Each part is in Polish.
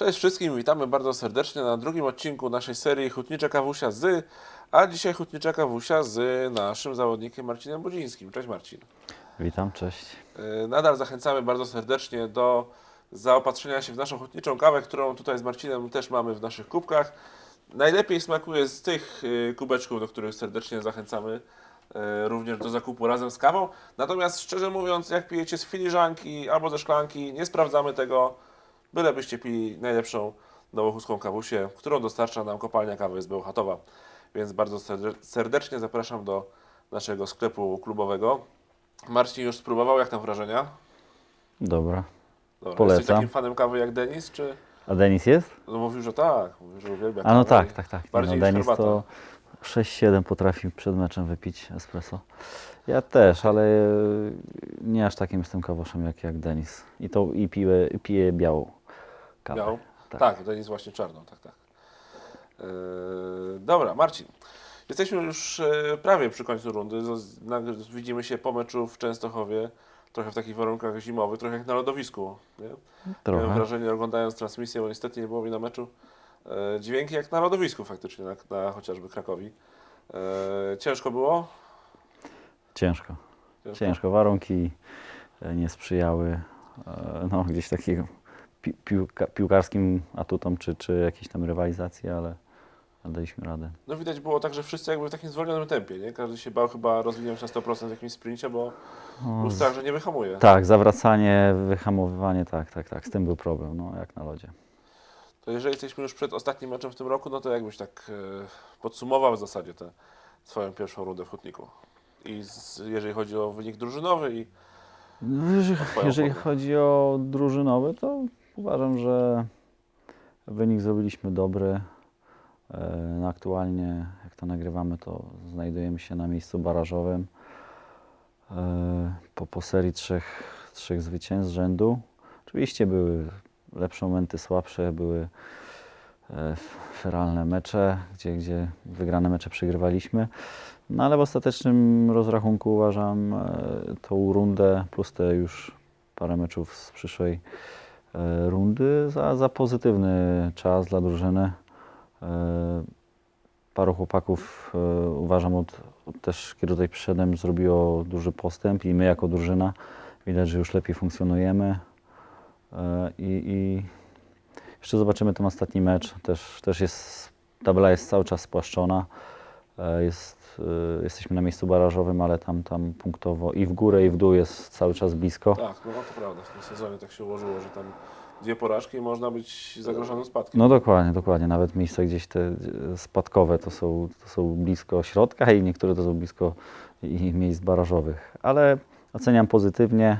Cześć wszystkim, witamy bardzo serdecznie na drugim odcinku naszej serii Hutnicze Kawusia z, a dzisiaj Hutnicze Kawusia z naszym zawodnikiem Marcinem Budzińskim. Cześć Marcin. Witam, cześć. Yy, Nadal zachęcamy bardzo serdecznie do zaopatrzenia się w naszą hutniczą kawę, którą tutaj z Marcinem też mamy w naszych kubkach. Najlepiej smakuje z tych yy, kubeczków, do których serdecznie zachęcamy yy, również do zakupu razem z kawą. Natomiast szczerze mówiąc, jak pijecie z filiżanki albo ze szklanki, nie sprawdzamy tego, bylebyście pili najlepszą nowochódzką kawusię, którą dostarcza nam kopalnia kawy z Bełchatowa. Więc bardzo serde- serdecznie zapraszam do naszego sklepu klubowego. Marcin już spróbował, jak tam wrażenia? Dobra. Dobra, Polecam. Jesteś takim fanem kawy jak Denis, czy... A Denis jest? No mówił, że tak, mówił, że uwielbia A no tak, tak, tak. Nie, Bardziej no, Denis herbata. to 6-7 potrafi przed meczem wypić espresso. Ja też, ale nie aż takim jestem kawoszem jak, jak Denis. I to i piję, piję białą kawę. Miał? Tak. Tak, Denis właśnie czarną, tak, tak. Yy, dobra, Marcin. Jesteśmy już e, prawie przy końcu rundy. Widzimy się po meczu w Częstochowie, trochę w takich warunkach zimowych, trochę jak na lodowisku. Nie? Miałem Trochę. wrażenie, oglądając transmisję, bo niestety nie było mi na meczu, e, dźwięki jak na lodowisku faktycznie, na, na chociażby Krakowi. E, ciężko było? Ciężko. Ciężko. Warunki e, nie sprzyjały e, no, gdzieś takiego pi, piłka, piłkarskim atutom czy, czy jakiejś tam rywalizacji, ale ale daliśmy radę. No widać było tak, że wszyscy jakby w takim zwolnionym tempie, nie? Każdy się bał chyba rozwinąć na 100% w jakimś sprincie, bo No, był strach, że nie wyhamuje. Tak, zawracanie, wyhamowywanie, tak, tak, tak. Z tym był problem, no jak na lodzie. To jeżeli jesteśmy już przed ostatnim meczem w tym roku, no to jakbyś tak e, podsumował w zasadzie tę swoją pierwszą rundę w Hutniku. I z, jeżeli chodzi o wynik drużynowy i No, jeżeli jeżeli chodzi o drużynowy, to uważam, że wynik zrobiliśmy dobry. E, No aktualnie, jak to nagrywamy, to znajdujemy się na miejscu barażowym. E, Po, po serii trzech, trzech zwycięstw z rzędu. Oczywiście były lepsze momenty, słabsze, były e, feralne mecze, gdzie, gdzie wygrane mecze przegrywaliśmy. No ale w ostatecznym rozrachunku uważam tą rundę plus te już parę meczów z przyszłej rundy za, za pozytywny czas dla drużyny. E, Paru chłopaków e, uważam od, od też kiedy tutaj przyszedłem zrobiło duży postęp i my jako drużyna widać, że już lepiej funkcjonujemy. E, I, i jeszcze zobaczymy ten ostatni mecz. Też, też jest, tabela jest cały czas spłaszczona. E, Jest, e, jesteśmy na miejscu barażowym, ale tam, tam punktowo i w górę, i w dół jest cały czas blisko. tak, no to prawda, w tym sezonie tak się ułożyło, że tam dwie porażki i można być zagrożonym spadkiem. No dokładnie, dokładnie. Nawet miejsca gdzieś te spadkowe to są, to są blisko środka i niektóre to są blisko i miejsc barażowych. Ale oceniam pozytywnie.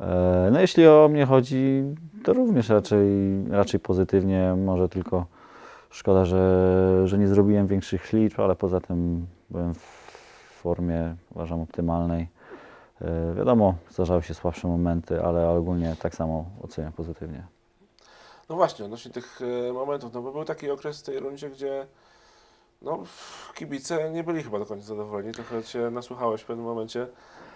E, No jeśli o mnie chodzi, to również raczej, raczej pozytywnie. Może tylko szkoda, że, że nie zrobiłem większych liczb, ale poza tym byłem w formie, uważam, optymalnej. E, Wiadomo, zdarzały się słabsze momenty, ale ogólnie tak samo oceniam pozytywnie. No właśnie, odnośnie tych e, momentów, no bo był taki okres w tej rundzie, gdzie no, kibice nie byli chyba do końca zadowoleni, trochę się nasłuchałeś w pewnym momencie.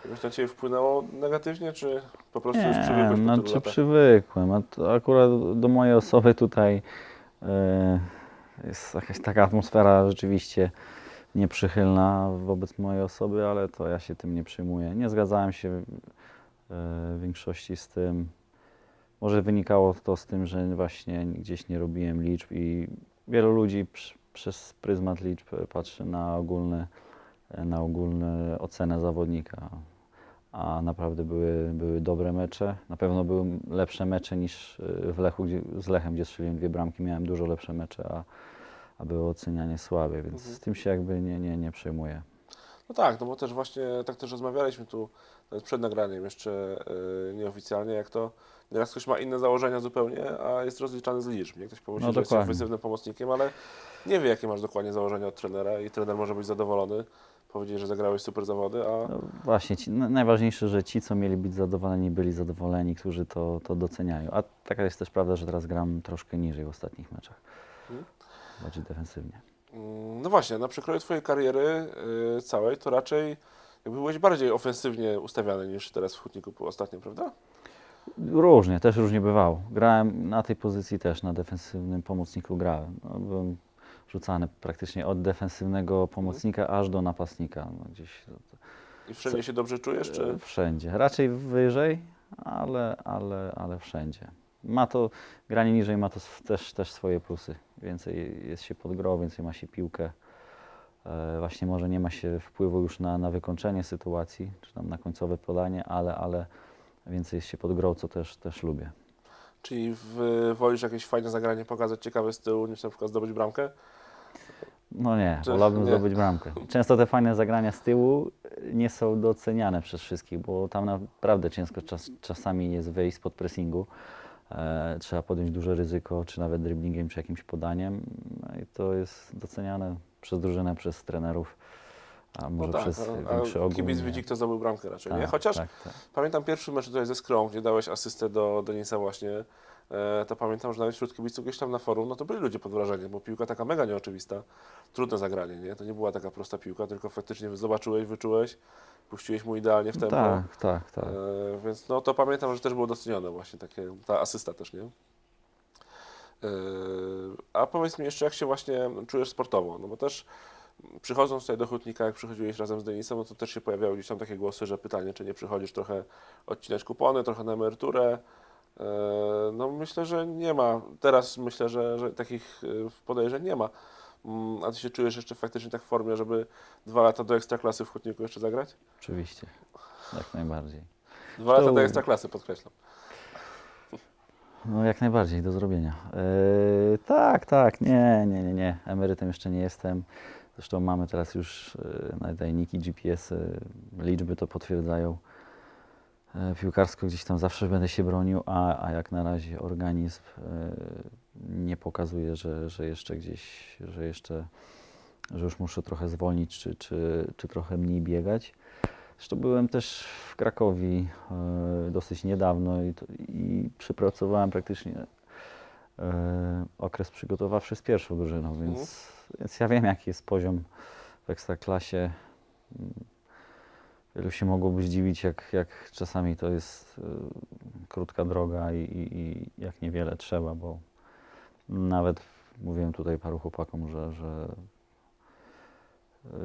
Jakoś na Ciebie wpłynęło negatywnie, czy po prostu już przywykłeś tylu znaczy latach? przywykłem. A to akurat do mojej osoby tutaj e, jest jakaś taka atmosfera rzeczywiście nieprzychylna wobec mojej osoby, ale to ja się tym nie przejmuję. Nie zgadzałem się e, w większości z tym. Może wynikało to z tym, że właśnie gdzieś nie robiłem liczb i wielu ludzi przy, przez pryzmat liczb patrzy na ogólny, na ogólną ocenę zawodnika a naprawdę były, były dobre mecze. Na pewno były lepsze mecze niż y, w Lechu, gdzie, z Lechem, gdzie strzeliłem dwie bramki. Miałem dużo lepsze mecze, a, a było ocenianie słabe, więc Mhm. z tym się jakby nie, nie, nie przejmuję. No tak, no bo też właśnie tak też rozmawialiśmy tu nawet przed nagraniem jeszcze e, nieoficjalnie, jak to nieraz ktoś ma inne założenia zupełnie, a jest rozliczany z liczb. Nie ktoś pomyśli, No że dokładnie. ofensywnym pomocnikiem, ale nie wie jakie masz dokładnie założenia od trenera i trener może być zadowolony, powiedzieć, że zagrałeś super zawody, a No właśnie, ci, na- najważniejsze, że ci, co mieli być zadowoleni, byli zadowoleni, którzy to, to doceniają. A taka jest też prawda, że teraz gram troszkę niżej w ostatnich meczach. Mhm. Bardziej defensywnie. Mm, No właśnie, na przekroju Twojej kariery y, całej to raczej jakby byłeś bardziej ofensywnie ustawiany niż teraz w Hutniku ostatnio, prawda? Różnie, też różnie bywało. Grałem na tej pozycji też, na defensywnym pomocniku grałem. No, byłem rzucany praktycznie od defensywnego pomocnika aż do napastnika. No, gdzieś to, to, I wszędzie się dobrze czujesz, czy? e, wszędzie. Raczej wyżej, ale, ale, ale wszędzie. Ma to, granie niżej ma to też, też swoje plusy. Więcej jest się pod grą, więcej ma się piłkę. E, Właśnie może nie ma się wpływu już na, na wykończenie sytuacji, czy tam na końcowe podanie, ale, ale więcej jest się pod grą, co też, też lubię. Czyli w, wolisz jakieś fajne zagranie pokazać ciekawe z tyłu, niż na przykład zdobyć bramkę? No nie, Czy- wolałbym nie? zdobyć bramkę. Często te fajne zagrania z tyłu nie są doceniane przez wszystkich, bo tam naprawdę ciężko czas, czasami jest wyjść spod pressingu. E, trzeba podjąć duże ryzyko, czy nawet dribblingiem, czy jakimś podaniem. No i to jest doceniane przez drużynę, przez trenerów, a może przez a, większy ogół. kibic nie. widzi, kto zdobył bramkę raczej, nie? Tak, Chociaż tak, tak. pamiętam pierwszy mecz tutaj ze Skrą, gdzie dałeś asystę do Denisa właśnie, to pamiętam, że nawet wśród kibiców gdzieś tam na forum, no to byli ludzie pod wrażeniem, bo piłka taka mega nieoczywista, trudne zagranie, nie? To nie była taka prosta piłka, tylko faktycznie zobaczyłeś, wyczułeś, puściłeś mu idealnie w tempo. Tak, tak, tak. E, więc no to pamiętam, że też było docenione właśnie takie, ta asysta też, nie? E, a powiedz mi jeszcze, jak się właśnie czujesz sportowo? No bo też przychodząc tutaj do Hutnika, jak przychodziłeś razem z Denisem, no to też się pojawiały gdzieś tam takie głosy, że pytanie, czy nie przychodzisz trochę odcinać kupony, trochę na emeryturę. E, No myślę, że nie ma. Teraz myślę, że, że takich e, podejrzeń nie ma. Mm, A ty się czujesz jeszcze faktycznie tak w formie, żeby dwa lata do ekstraklasy w Hutniku jeszcze zagrać? Oczywiście, jak najbardziej. Dwa lata To- do ekstraklasy, podkreślam. No jak najbardziej, do zrobienia. Yy, tak, tak, nie, nie, nie, nie. Emerytem jeszcze nie jestem. Zresztą mamy teraz już yy, nadajniki GPS, -y, liczby to potwierdzają. Yy, piłkarsko gdzieś tam zawsze będę się bronił, a, a jak na razie organizm yy, nie pokazuje, że, że jeszcze gdzieś, że jeszcze, że już muszę trochę zwolnić, czy, czy, czy trochę mniej biegać. Zresztą byłem też w Krakowie e, dosyć niedawno i, to, i przepracowałem praktycznie e, okres przygotowawczy z pierwszą drużyną, więc, więc ja wiem jaki jest poziom w Ekstraklasie. Mm, Wielu się mogłoby zdziwić, jak, jak czasami to jest e, krótka droga i, i, i jak niewiele trzeba, bo nawet mówiłem tutaj paru chłopakom, że, że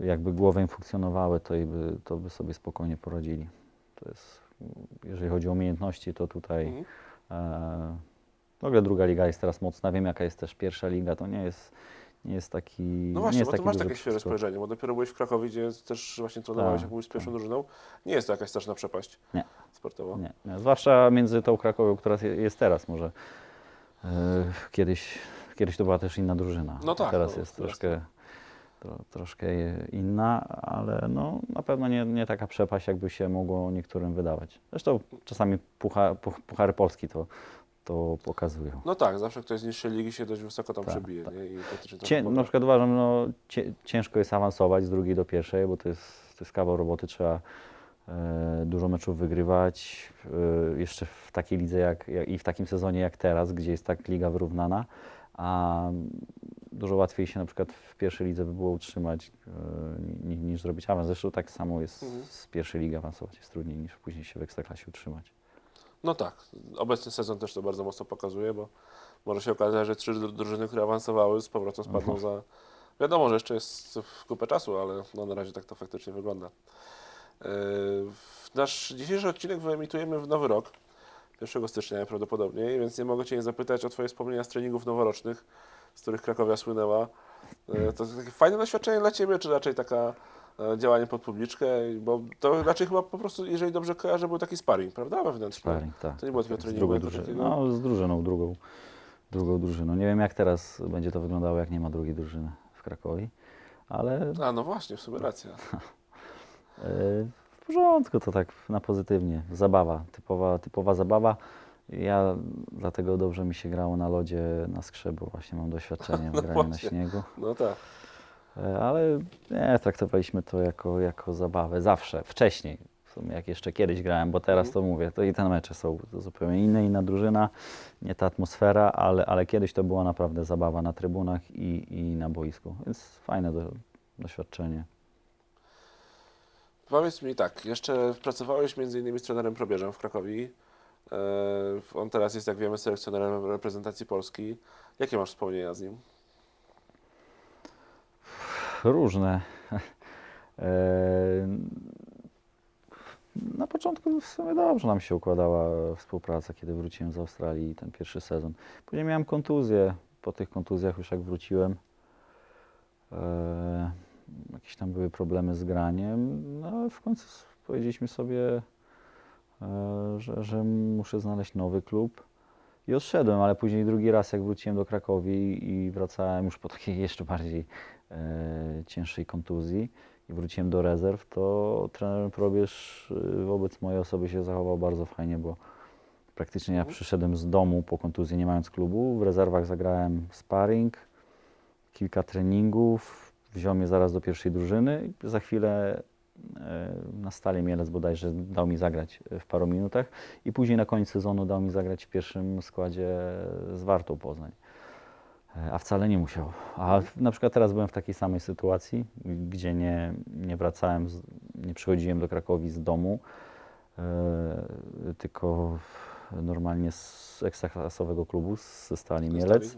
jakby głowy im funkcjonowały, to, i by, to by sobie spokojnie poradzili. To jest, jeżeli chodzi o umiejętności, to tutaj Mhm. e, w ogóle druga liga jest teraz mocna. Wiem, jaka jest też pierwsza liga. To nie jest, nie jest taki. No nie właśnie, jest bo ty masz takie świeże spojrzenie, bo dopiero byłeś w Krakowie, gdzie też właśnie trenowałeś, Tak, jak mówisz, z pierwszą tak. drużyną. Nie jest to jakaś straszna przepaść Nie. sportowa. Nie, nie. Zwłaszcza między tą Krakowią, która je- jest teraz może. E, kiedyś, kiedyś to była też inna drużyna. No tak, Teraz no, jest teraz troszkę, tro, troszkę inna, ale no, na pewno nie, nie taka przepaść, jakby się mogło niektórym wydawać. Zresztą czasami pucha, puch, Puchary Polski to, to pokazują. No tak, zawsze ktoś z niższej ligi się dość wysoko tam Tak, przebije. tak. Nie? I faktycznie to Cię, pomaga. na przykład uważam, no, cie, ciężko jest awansować z drugiej do pierwszej, bo to jest, to jest kawał roboty, trzeba e, dużo meczów wygrywać. E, jeszcze w takiej lidze jak, jak, i w takim sezonie jak teraz, gdzie jest tak liga wyrównana, a dużo łatwiej się na przykład w pierwszej lidze by było utrzymać e, ni, niż zrobić awans. Zresztą tak samo jest Mhm. z pierwszej ligi awansować, jest trudniej niż później się w ekstraklasie utrzymać. No tak, obecny sezon też to bardzo mocno pokazuje, bo może się okazać, że trzy dru- drużyny, które awansowały, z powrotem spadną Mhm. za... Wiadomo, że jeszcze jest w kupę czasu, ale no na razie tak to faktycznie wygląda. Yy, Nasz dzisiejszy odcinek wyemitujemy w nowy rok, 1 stycznia najprawdopodobniej, więc nie mogę Cię nie zapytać o Twoje wspomnienia z treningów noworocznych, z których Krakowia słynęła. Yy, To takie fajne doświadczenie dla Ciebie, czy raczej taka działanie pod publiczkę? Bo to raczej chyba po prostu, jeżeli dobrze kojarzę, był taki sparring, prawda? Wewnętrzny. Sparring, tak. To nie było takiego z treningu jako drużyną. takiego? No, z drużyną, drugą, drugą drużyną. Nie wiem, jak teraz będzie to wyglądało, jak nie ma drugiej drużyny w Krakowie, ale A, no właśnie, w sumie racja. e, w porządku, to tak na pozytywnie. Zabawa, typowa, typowa zabawa. Ja dlatego dobrze mi się grało na lodzie, na skrze, bo właśnie mam doświadczenie w No graniu na śniegu. No tak. E, Ale nie, traktowaliśmy to jako, jako zabawę zawsze, wcześniej. W sumie jak jeszcze kiedyś grałem, bo teraz to mówię, to i te mecze są zupełnie inne, inna drużyna, nie ta atmosfera, ale, ale kiedyś to była naprawdę zabawa na trybunach i, i na boisku, więc fajne do, doświadczenie. Powiedz mi tak, jeszcze pracowałeś między innymi z trenerem Probierzem w Krakowie. On teraz jest, jak wiemy, selekcjonerem reprezentacji Polski. Jakie masz wspomnienia z nim? Różne. E, Na początku w sumie dobrze nam się układała współpraca, kiedy wróciłem z Australii, ten pierwszy sezon. Później miałem kontuzję. Po tych kontuzjach już jak wróciłem, e, jakieś tam były problemy z graniem. No w końcu powiedzieliśmy sobie, e, że, że muszę znaleźć nowy klub. I odszedłem, ale później drugi raz, jak wróciłem do Krakowi i wracałem już po takiej jeszcze bardziej cięższej kontuzji i wróciłem do rezerw, to trener Probierz e, wobec mojej osoby się zachował bardzo fajnie, bo praktycznie ja Mhm. przyszedłem z domu po kontuzji, nie mając klubu. W rezerwach zagrałem sparring, kilka treningów, wziął mnie zaraz do pierwszej drużyny i za chwilę e, na Stali Mielec bodajże dał mi zagrać w paru minutach i później na koniec sezonu dał mi zagrać w pierwszym składzie z Wartą Poznań. E, A wcale nie musiał. A na przykład teraz byłem w takiej samej sytuacji, gdzie nie, nie wracałem, z, nie przychodziłem do Krakowi z domu, e, tylko normalnie z ekstraklasowego klubu, ze Stali Mielec,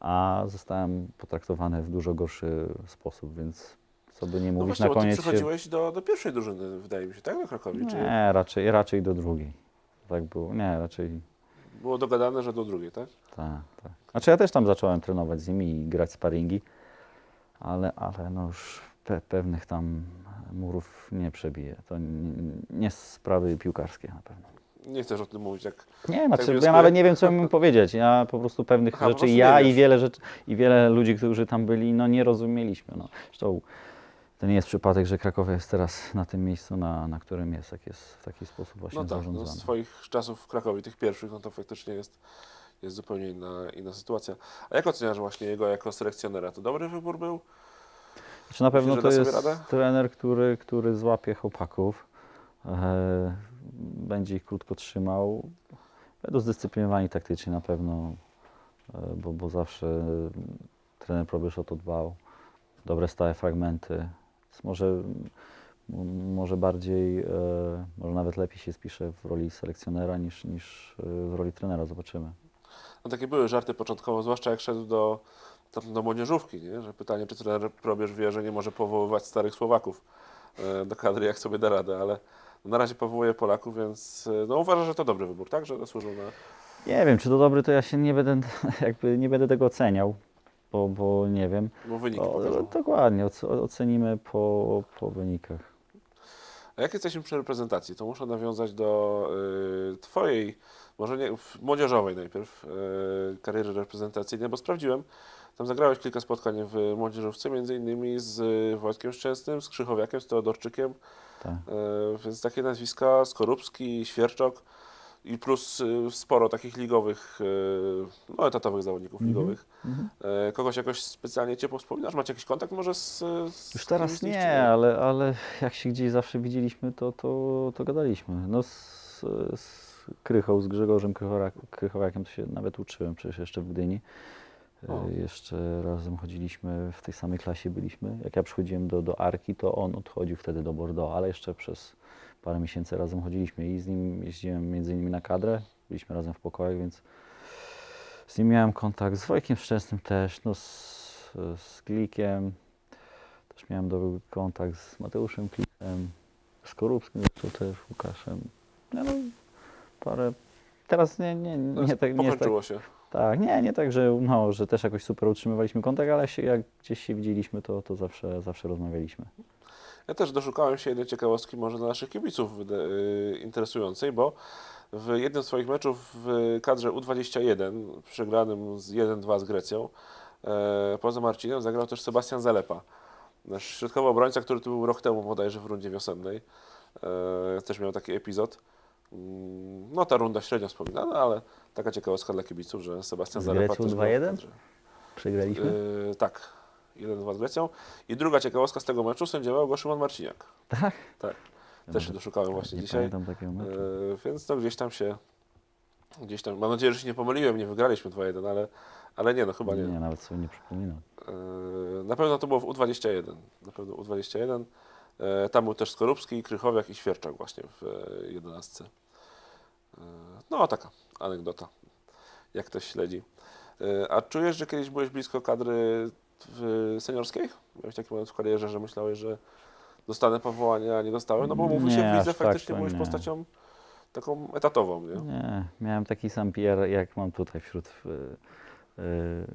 a zostałem potraktowany w dużo gorszy sposób, więc co by nie No mówić, właśnie, na bo ty koniec się... przychodziłeś do, do pierwszej drużyny, wydaje mi się, tak? Do Krakowi? Czy Nie, raczej, raczej do drugiej. Tak było. Nie, raczej było dogadane, że do drugiej, tak? tak, tak. Znaczy ja też tam zacząłem trenować z nimi i grać sparingi, ale, ale no już pe, pewnych tam murów nie przebije. To nie, nie sprawy piłkarskie na pewno. Nie chcesz o tym mówić, jak Nie, znaczy, wnioskuję. ja nawet nie wiem, co im powiedzieć. Ja po prostu pewnych Aha, rzeczy, prostu ja i wiele rzeczy, i wiele ludzi, którzy tam byli, no nie rozumieliśmy. No. Zresztą to nie jest przypadek, że Kraków jest teraz na tym miejscu, na, na którym jest, jak jest w taki sposób właśnie No tak, no zarządzany. z Twoich czasów w Krakowie, tych pierwszych, no to faktycznie jest, jest zupełnie inna, inna sytuacja. A jak oceniasz właśnie jego jako selekcjonera? To dobry wybór był? Czy na pewno że to jest trener, który, który złapie chłopaków, e, będzie ich krótko trzymał. Będą zdyscyplinowani taktycznie na pewno, e, bo, bo zawsze trener Probierz o to dbał. Dobre stałe fragmenty. Jest może, może bardziej, e, może nawet lepiej się spisze w roli selekcjonera niż, niż e, w roli trenera. Zobaczymy. No takie były żarty początkowo, zwłaszcza jak szedł do, tam do młodzieżówki, nie? że pytanie, czy trener Probierz wie, że nie może powoływać starych Słowaków e, do kadry, jak sobie da radę, ale na razie powołuje Polaków, więc no uważa, że to dobry wybór, tak? Że zasłużył na... Nie wiem, czy to dobry, to ja się nie będę, jakby nie będę tego oceniał, bo, bo nie wiem. Bo wyniki O, pokażą. dokładnie, oc- ocenimy po, po wynikach. A jak jesteśmy przy reprezentacji, to muszę nawiązać do y, Twojej, może nie, młodzieżowej najpierw, y, kariery reprezentacyjnej, bo sprawdziłem, tam zagrałeś kilka spotkań w młodzieżówce, między innymi z y, Wojtkiem Szczęsnym, z Krzychowiakiem, z Teodorczykiem, Tak. y, więc takie nazwiska, Skorupski, Świerczok i plus y, sporo takich ligowych, y, no etatowych zawodników Mhm. ligowych. Y, kogoś jakoś specjalnie Ciepło wspominasz? Macie jakiś kontakt może z, z Już teraz czy nie, ale, ale jak się gdzieś zawsze widzieliśmy, to, to, to gadaliśmy. No z, z Krychą, z Grzegorzem Krychora- Krychowiakiem to się nawet uczyłem przecież jeszcze w Gdyni. E, O. Jeszcze razem chodziliśmy, w tej samej klasie byliśmy. Jak ja przychodziłem do, do Arki, to on odchodził wtedy do Bordeaux, ale jeszcze przez parę miesięcy razem chodziliśmy i z nim jeździłem między innymi na kadrę. Byliśmy razem w pokojach, więc z nim miałem kontakt. Z Wojkiem Szczęsnym też, no z, z Glikiem. Też miałem dobry kontakt z Mateuszem Klikiem, z Korupskim, zresztą też Łukaszem. No, no parę. Teraz nie, nie, nie, Teraz tak, nie tak, się. tak, nie, nie tak, że, no, że też jakoś super utrzymywaliśmy kontakt, ale się, jak gdzieś się widzieliśmy, to, to zawsze, zawsze rozmawialiśmy. Ja też doszukałem się jednej ciekawostki może dla naszych kibiców y, interesującej, bo w jednym z swoich meczów w kadrze U21, przegranym z 1-2 z Grecją, e, poza Marcinem zagrał też Sebastian Zalepa. Nasz środkowy obrońca, który tu był rok temu bodajże w rundzie wiosennej. E, też miał taki epizod. Mm, No ta runda średnio wspominana, ale taka ciekawostka dla kibiców, że Sebastian Z Zalepa Grecją też grał w 2-1? kadrze. Przegraliśmy? Yy, tak, 1-2 z Grecją. I druga ciekawostka z tego meczu sędziował go Szymon Marciniak. tak? Tak, Ja też się nawet doszukałem właśnie nie dzisiaj. pamiętam takiego meczu. Yy, więc to gdzieś tam się, gdzieś tam, mam nadzieję, że się nie pomyliłem, nie wygraliśmy 2-1, ale, ale nie, no chyba nie. nie, nawet sobie nie przypominam. Yy, na pewno to było w U21, na pewno U21. Yy, tam był też Skorupski, Krychowiak i Świerczak właśnie w yy, 11. E, No, taka anegdota, jak ktoś śledzi. E, A czujesz, że kiedyś byłeś blisko kadry w seniorskiej? Miałeś taki moment w karierze, że myślałeś, że dostanę powołanie, a nie dostałem? No bo mówmy się, w lidze tak faktycznie to byłeś nie. postacią taką etatową, nie? Nie, miałem taki sam PR, jak mam tutaj wśród y, y,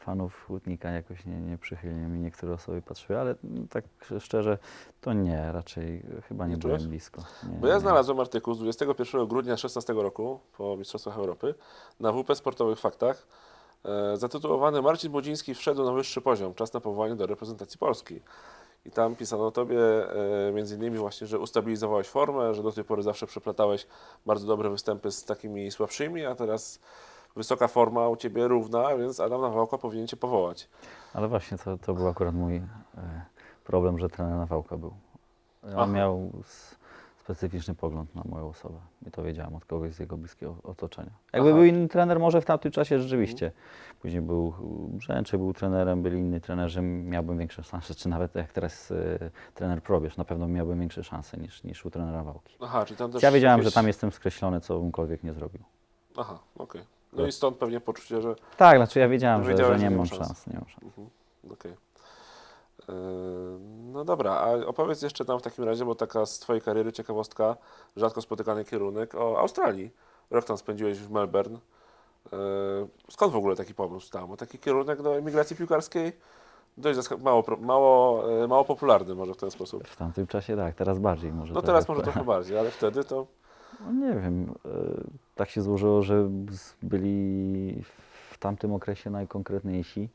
fanów Łódnika. Jakoś nie, nie przychylnie mi niektóre osoby patrzyły, ale tak szczerze to nie, raczej chyba nie, Nie byłem blisko. Nie, Bo ja znalazłem artykuł z 21 grudnia 16 roku po Mistrzostwach Europy na WP Sportowych Faktach zatytułowany Marcin Budziński wszedł na wyższy poziom, czas na powołanie do reprezentacji Polski. I tam pisano o Tobie e, między innymi właśnie, że ustabilizowałeś formę, że do tej pory zawsze przeplatałeś bardzo dobre występy z takimi słabszymi, a teraz wysoka forma u Ciebie równa, więc Adam Nawałka powinien Cię powołać. Ale właśnie to, to był akurat mój e, problem, że trener Nawałka był. On Aha. miał specyficzny pogląd na moją osobę i to wiedziałem od kogoś z jego bliskiego otoczenia. Jakby Aha. był inny trener, może w tamtym czasie rzeczywiście. Później był Brzęczy, był trenerem, byli inni trenerzy, miałbym większe szanse, czy nawet jak teraz e, trener Probierz, na pewno miałbym większe szanse niż, niż u trenera Wałki. Aha, czyli tam też Ja wiedziałem, jakieś- że tam jestem skreślony, co bymkolwiek nie zrobił. Aha, okej. No i stąd pewnie poczucie, że Tak, znaczy ja wiedziałem, że, że nie mam ma szans. szans, nie mam szans. Mhm, Okej. Yy, No dobra, a opowiedz jeszcze nam w takim razie, bo taka z Twojej kariery ciekawostka, rzadko spotykany kierunek, o Australii. Rok tam spędziłeś w Melbourne. Yy, Skąd w ogóle taki pomysł tam? Bo taki kierunek do emigracji piłkarskiej dość zaska- mało, pro- mało, yy, mało popularny może w ten sposób. W tamtym czasie tak, teraz bardziej może. No tak teraz jak- może trochę bardziej, ale wtedy to... No nie wiem, e, tak się złożyło, że z- byli w tamtym okresie najkonkretniejsi.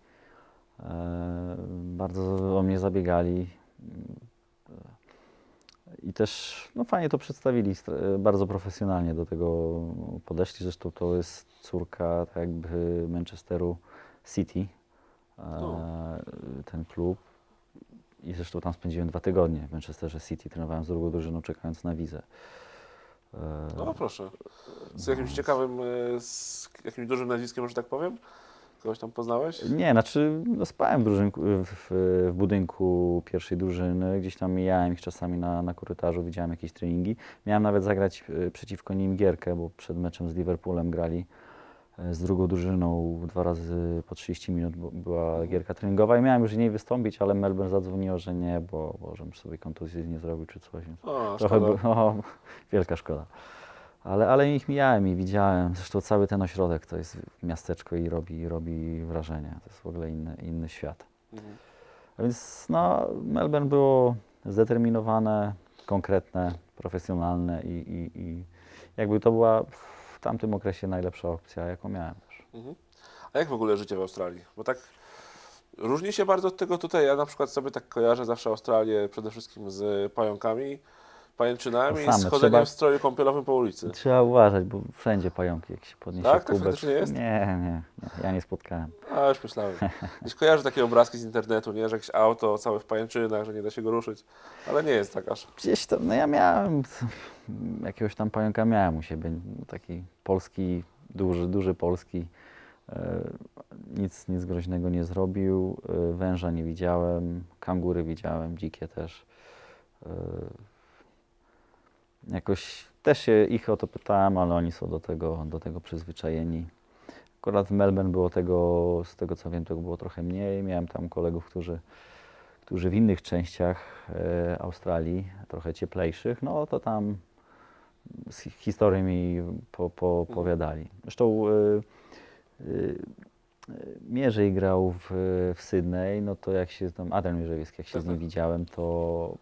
E, Bardzo o mnie zabiegali. E, I też no fajnie to przedstawili, st- e, bardzo profesjonalnie do tego podeszli. Zresztą to jest córka tak jakby Manchesteru City, No. ten klub. I zresztą tam spędziłem dwa tygodnie w Manchesterze City, trenowałem z drugą drużyną, czekając na wizę. No proszę. Z jakimś ciekawym, z jakimś dużym nazwiskiem, że tak powiem? Kogoś tam poznałeś? Nie, znaczy no spałem w, drużynku, w, w budynku pierwszej drużyny, gdzieś tam mijałem ich czasami na, na korytarzu, widziałem jakieś treningi. Miałem nawet zagrać e, przeciwko nim gierkę, bo przed meczem z Liverpoolem grali e, z drugą drużyną dwa razy po 30 minut bo- była gierka treningowa i miałem już w niej wystąpić, ale Melbourne zadzwoniło, że nie, bo, bo żebym sobie kontuzji nie zrobił czy coś. Więc O, Trochę szkoda. by, wielka szkoda. Ale, ale ich mijałem i widziałem. Zresztą cały ten ośrodek to jest miasteczko i robi, robi wrażenie. To jest w ogóle inny, inny świat. Mhm. A więc no, Melbourne było zdeterminowane, konkretne, profesjonalne i, i, i jakby to była w tamtym okresie najlepsza opcja, jaką miałem też. Mhm. A jak w ogóle życie w Australii? Bo tak różni się bardzo od tego tutaj. Ja na przykład sobie tak kojarzę zawsze Australię przede wszystkim z pająkami, pajęczynami i same, z chodzeniem trzeba- w stroju kąpielowym po ulicy. Trzeba uważać, bo wszędzie pająki, jak się podniesie Tak? Tak kubek. faktycznie jest? Nie, nie, nie, ja nie spotkałem. A, już myślałem. Gdzieś kojarzę takie obrazki z internetu, nie? Że jakieś auto całe w pajęczynach, że nie da się go ruszyć. Ale nie jest tak aż. Gdzieś tam, no ja miałem, jakiegoś tam pająka miałem u siebie, taki polski, duży, duży polski. E, Nic, nic groźnego nie zrobił, e, węża nie widziałem, kangury widziałem, dzikie też. E, Jakoś też się ich o to pytałem, ale oni są do tego, do tego przyzwyczajeni. Akurat w Melbourne było tego, z tego co wiem, tego było trochę mniej. Miałem tam kolegów, którzy, którzy w innych częściach e, Australii, trochę cieplejszych, no to tam z hi- historii mi po, po, opowiadali. Zresztą e, Mierzej grał w, w Sydney, no to jak się tam, Adam Mierzewiecki, jak się Tak, z nim tak. widziałem, to,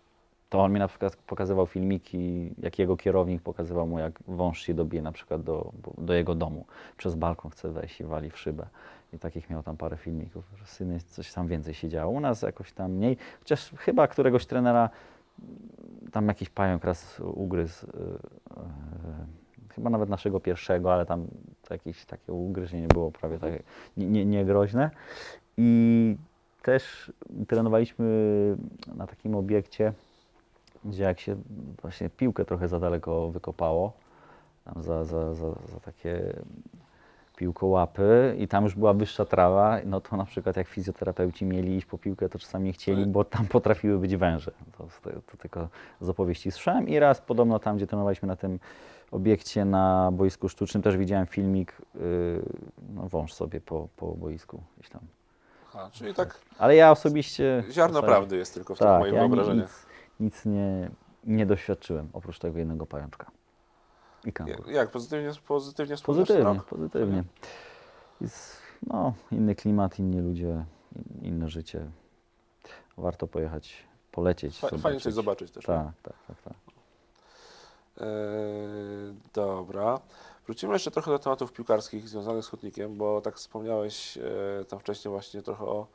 to on mi na przykład pokazywał filmiki, jak jego kierownik pokazywał mu, jak wąż się dobije na przykład do, do jego domu. Przez balkon chce wejść i wali w szybę. I takich miał tam parę filmików, Sydney coś tam więcej się działo. U nas jakoś tam mniej, chociaż chyba któregoś trenera tam jakiś pająk raz ugryzł. y, y, chyba nawet naszego pierwszego, ale tam jakieś takie ugryzienie było prawie tak nie, nie, nie. I też trenowaliśmy na takim obiekcie, gdzie jak się właśnie piłkę trochę za daleko wykopało, za, za, za, za takie piłkołapy i tam już była wyższa trawa, no to na przykład jak fizjoterapeuci mieli iść po piłkę, to czasami nie chcieli, bo tam potrafiły być węże. To, to, to tylko z opowieści słyszałem i raz podobno tam, gdzie trenowaliśmy na tym obiekcie na boisku sztucznym, też widziałem filmik, yy, no wąż sobie po, po boisku gdzieś tam. Aha, czyli tak Ale ja osobiście... ziarno prawdy jest tylko w tak, moich ja ni- wyobrażeniach. nic, nic nie, nie doświadczyłem, oprócz tego jednego pajączka. I. Jak, jak pozytywnie, pozytywnie wspominasz Pozytywnie, rok? pozytywnie. Jest, no, inny klimat, inni ludzie, in- inne życie. Warto pojechać, polecieć, Fa- Fajnie coś zobaczyć. też. Tak, tak, tak, tak. Eee, dobra. Wrócimy jeszcze trochę do tematów piłkarskich związanych z hutnikiem, bo tak wspomniałeś e, tam wcześniej właśnie trochę o,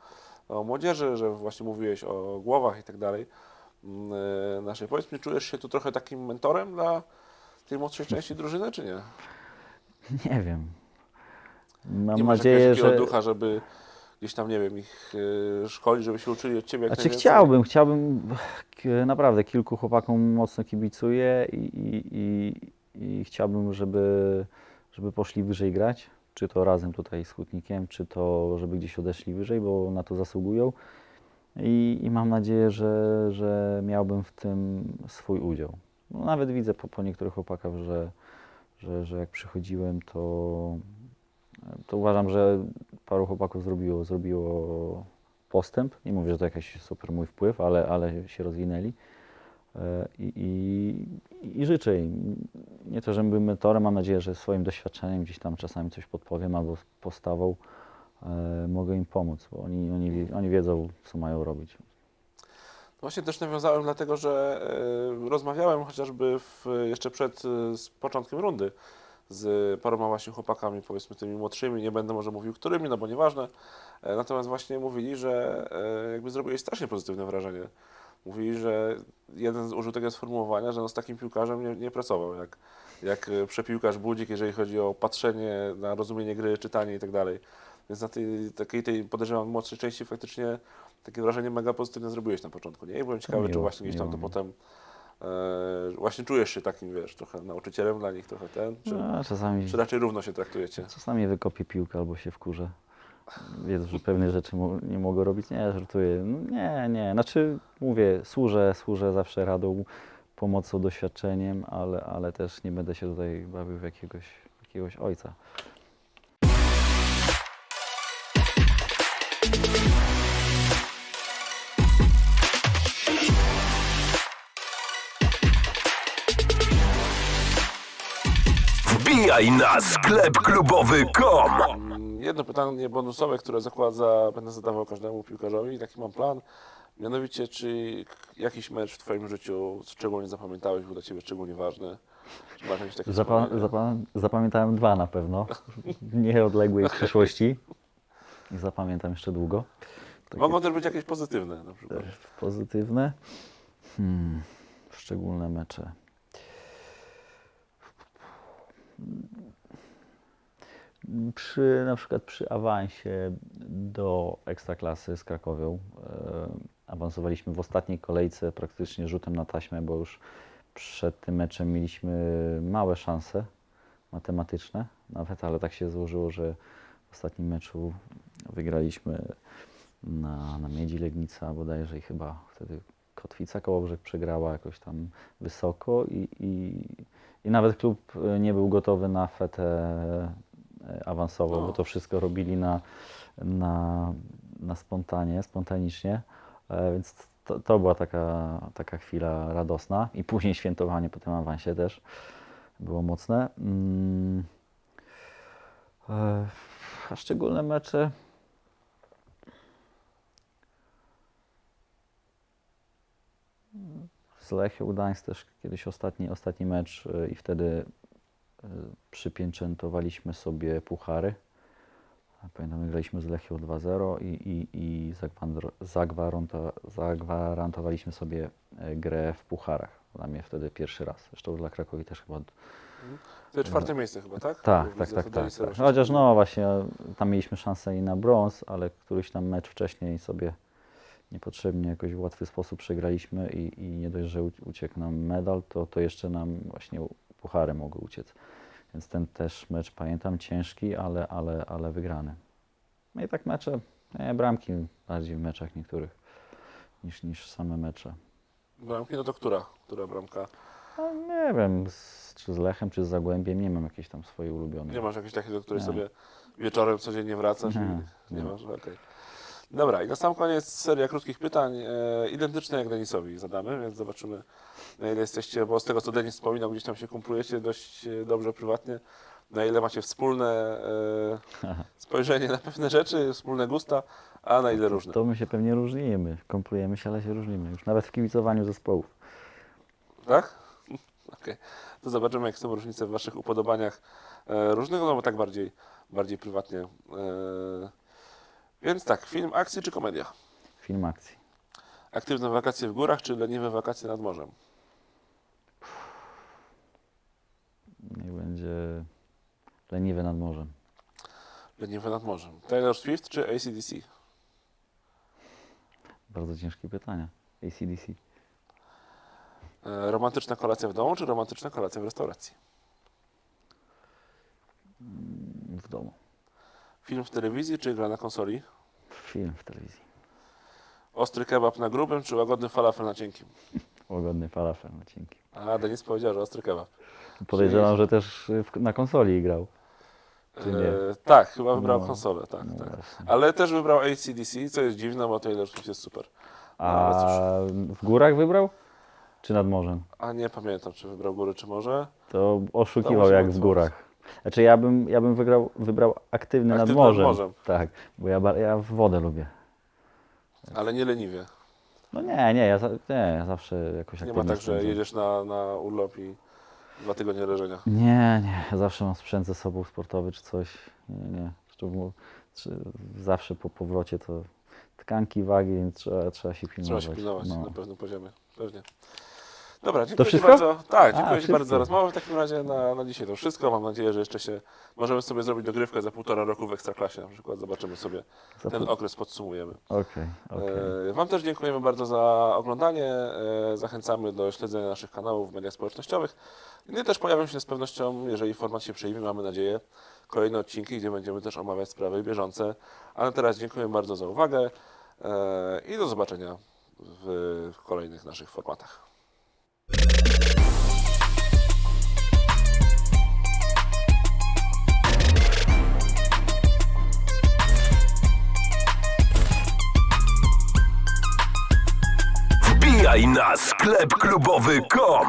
o młodzieży, że właśnie mówiłeś o głowach i tak dalej. E, Naszej powiedz mi, czujesz się tu trochę takim mentorem dla tej młodszej części drużyny, czy nie? Nie wiem. Mam nie masz nadzieję, że... ducha, żeby gdzieś tam, nie wiem, ich e, szkolić, żeby się uczyli od Ciebie jak Znaczy chciałbym, chciałbym, naprawdę kilku chłopakom mocno kibicuję i, i, i, i chciałbym, żeby, żeby poszli wyżej grać, czy to razem tutaj z Hutnikiem, czy to żeby gdzieś odeszli wyżej, bo na to zasługują i, i mam nadzieję, że, że miałbym w tym swój udział. No, nawet widzę po, po niektórych chłopakach, że, że, że jak przychodziłem, to, to uważam, że paru chłopaków zrobiło, zrobiło postęp. Nie mówię, że to jakiś super mój wpływ, ale, ale się rozwinęli. E, I, i, I życzę im, nie to, żebym był mentorem, mam nadzieję, że swoim doświadczeniem gdzieś tam czasami coś podpowiem albo postawą mogę im pomóc, bo oni, oni, oni wiedzą, co mają robić. Właśnie też nawiązałem dlatego, że e, rozmawiałem chociażby w, jeszcze przed e, z początkiem rundy z paroma właśnie chłopakami, powiedzmy tymi młodszymi, nie będę może mówił którymi, no bo nieważne. E, natomiast właśnie mówili, że e, jakby zrobiłeś strasznie pozytywne wrażenie. Mówili, że jeden z użył tego sformułowania, że no z takim piłkarzem nie, nie pracował, jak, jak e, przepiłkarz Budzik, jeżeli chodzi o patrzenie na rozumienie gry, czytanie i tak dalej. Więc na tej takiej tej podejrzewam młodszej części faktycznie takie wrażenie mega pozytywne zrobiłeś na początku, nie? I byłem ciekawy, czy miło, właśnie gdzieś tam to mi. potem e, właśnie czujesz się takim, wiesz, trochę nauczycielem dla nich, trochę ten, czy, No, czasami, czy raczej równo się traktujecie? czasami wykopię piłkę albo się wkurzę. Wiedzą, że pewne rzeczy nie mogę robić. Nie, żartuję. No, Nie, nie. Znaczy, mówię, służę, służę zawsze radą, pomocą, doświadczeniem, ale, ale też nie będę się tutaj bawił w jakiegoś, jakiegoś ojca. Wbijaj na sklep klubowy.com Jedno pytanie bonusowe, które zakładza, będę zadawał każdemu piłkarzowi, taki mam plan. Mianowicie, czy jakiś mecz w Twoim życiu szczególnie zapamiętałeś, był dla Ciebie szczególnie ważny? Czy masz jakieś takie Zapa- zapamiętałem dwa na pewno, w nieodległej przyszłości. I zapamiętam jeszcze długo. Takie Mogą też być jakieś pozytywne na przykład. też pozytywne. Hmm, szczególne mecze. Przy, na przykład przy awansie do Ekstraklasy z Krakowią e, awansowaliśmy w ostatniej kolejce praktycznie rzutem na taśmę, bo już przed tym meczem mieliśmy małe szanse matematyczne nawet, ale tak się złożyło, że w ostatnim meczu wygraliśmy na, na Miedzi Legnica bodajże i chyba wtedy Kotwica Kołobrzeg przegrała jakoś tam wysoko i, i, i nawet klub e, nie był gotowy na fetę e, awansową, No. bo to wszystko robili na, na, na spontanie, spontanicznie, e, więc to, to była taka, taka chwila radosna i później świętowanie po tym awansie też było mocne. Mm. E, A szczególne mecze z Lechią Gdańsk też kiedyś ostatni, ostatni mecz y, i wtedy y, przypieczętowaliśmy sobie puchary. Pamiętam, graliśmy z Lechią 2-0 i, i, i zagwarantowaliśmy sobie e, grę w pucharach. Dla mnie wtedy pierwszy raz. Zresztą dla Krakowi też chyba To czwarte miejsce chyba, tak? tak, tak, tak, tak. Chociaż no właśnie, tam mieliśmy szansę i na brąz, ale któryś tam mecz wcześniej sobie niepotrzebnie jakoś w łatwy sposób przegraliśmy i, i nie dość, że uciekł nam medal, to, to jeszcze nam właśnie puchary mogły uciec. Więc ten też mecz pamiętam, ciężki, ale, ale, ale wygrany. No i tak mecze, nie, bramki bardziej w meczach niektórych niż, niż same mecze. Bramki, no to która? Która bramka? No, nie wiem, z, czy z Lechem, czy z Zagłębiem, nie mam jakiejś tam swojej ulubionej. Nie masz jakiejś takiej, do której Nie. sobie wieczorem codziennie wracasz? Nie, i... nie nie. masz? Okej. Dobra, i na sam koniec seria krótkich pytań, e, identyczne jak Denisowi zadamy, więc zobaczymy na ile jesteście, bo z tego co Denis wspominał, gdzieś tam się kumplujecie dość e, dobrze prywatnie, na ile macie wspólne e, spojrzenie na pewne rzeczy, wspólne gusta, a na ile różne. To my się pewnie różnimy, komplujemy się, ale się różnimy. Już nawet w kibicowaniu zespołów. Tak? Okej. To zobaczymy, jak są różnice w Waszych upodobaniach e, różnych, no bo tak bardziej, bardziej prywatnie. E, więc tak, film akcji czy komedia? Film akcji. Aktywne wakacje w górach czy leniwe wakacje nad morzem? Niech będzie leniwy nad morzem. Leniwe nad morzem. Taylor Swift czy ACDC? Bardzo ciężkie pytania. ACDC. E, romantyczna kolacja w domu czy romantyczna kolacja w restauracji? W domu. Film w telewizji czy gra na konsoli? Film w telewizji. Ostry kebab na grubym czy łagodny falafel na cienkim? Łagodny falafel na cienki. A, Denis powiedział, że ostry kebab. Podejrzewam, że też w, na konsoli grał. Czy nie? E, tak, chyba wybrał No, konsolę, tak, no tak. właśnie. Ale też wybrał ACDC, co jest dziwne, bo Taylor Swift jest super. No, ale A w górach wybrał? Czy nad morzem? A nie pamiętam, czy wybrał góry, czy może. To oszukiwał jak w górach. Znaczy ja bym, ja bym wygrał, wybrał aktywny, nad Aktywny nad morzem. morzem. Tak, bo ja, ba- ja wodę lubię. Ale nie leniwie. No nie, nie, ja, za, nie, ja zawsze jakoś Nie aktywnie ma tak, że spędzam. jedziesz na, na urlop i dwa tygodnie leżenia. Nie, nie, ja zawsze mam sprzęt ze sobą sportowy czy coś. Nie, nie. Zresztą mu- czy zawsze po powrocie to tkanki, wagi, więc trzeba, trzeba się Trzeba pilnować. się pilnować No. na pewnym poziomie. Pewnie. Dobra, dziękuję Ci wszystko? bardzo. Tak, A, dziękuję Ci wszystko. bardzo za rozmowę. W takim razie na, na dzisiaj to wszystko. Mam nadzieję, że jeszcze się możemy sobie zrobić dogrywkę za półtora roku w Ekstraklasie na przykład. Zobaczymy sobie Za ten pół- okres, podsumujemy. Okej, okej. E, Wam też dziękujemy bardzo za oglądanie. E, Zachęcamy do śledzenia naszych kanałów w mediach społecznościowych. Inne też pojawią się z pewnością, jeżeli format się przyjmie, mamy nadzieję, kolejne odcinki, gdzie będziemy też omawiać sprawy bieżące. A na teraz dziękuję bardzo za uwagę e, i do zobaczenia w kolejnych naszych formatach. Wbijaj na sklep klubowy.com